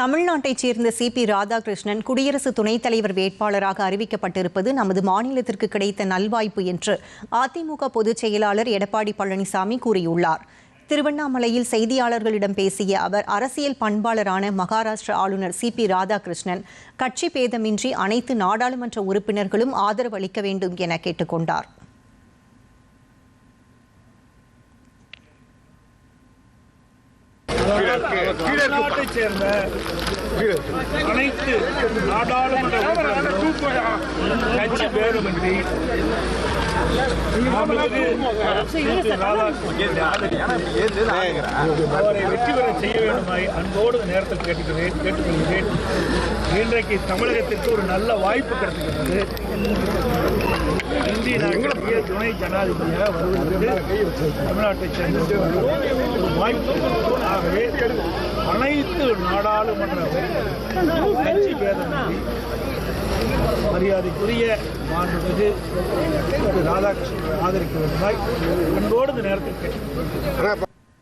தமிழ்நாட்டைச் சேர்ந்த C B Radhakrishnan குடியரசு துணைத் தலைவர் வேட்பாளராக அறிவிக்கப்பட்டிருப்பது நமது மாநிலத்திற்கு கிடைத்த நல்வாய்ப்பு என்று அதிமுக பொதுச் செயலாளர் எடப்பாடி பழனிசாமி கூறியுள்ளார். திருவண்ணாமலையில் செய்தியாளர்களிடம் பேசிய அவர் அரசியல் பண்பாளரான மகாராஷ்டிர ஆளுநர் சி பி ராதாகிருஷ்ணன் கட்சி பேதமின்றி அனைத்து நாடாளுமன்ற உறுப்பினர்களும் ஆதரவு அளிக்க வேண்டும் என கேட்டுக்கொண்டார். தமிழ்நாட்டைச் சேர்ந்த அனைத்து நாடாளுமன்ற கட்சி பேருமின்றி அவரை வெற்றி பெற செய்ய வேண்டுமாய் அன்போடு நேரத்தில் கேட்டுக்கிறேன் கேட்டுக்கொள்கிறேன். இன்றைக்கு தமிழகத்திற்கு ஒரு நல்ல வாய்ப்பு கிடைத்திருக்கிறது. இந்திய நாட்டிய துணை ஜனாதிபதியாக வருவதற்கு தமிழ்நாட்டை சேர்ந்த ஒரு வாய்ப்பு ஆகவே அனைத்து நாடாளுமன்ற கட்சி பேதமின்றி மரியாதைக்குரிய மாண்புமிகு ராதாகிருஷ்ணன் ஆதரிக்க வேண்டுமாய் அன்போடு இந்த நேரத்தில் கேட்டுக்கொள்கிறேன்.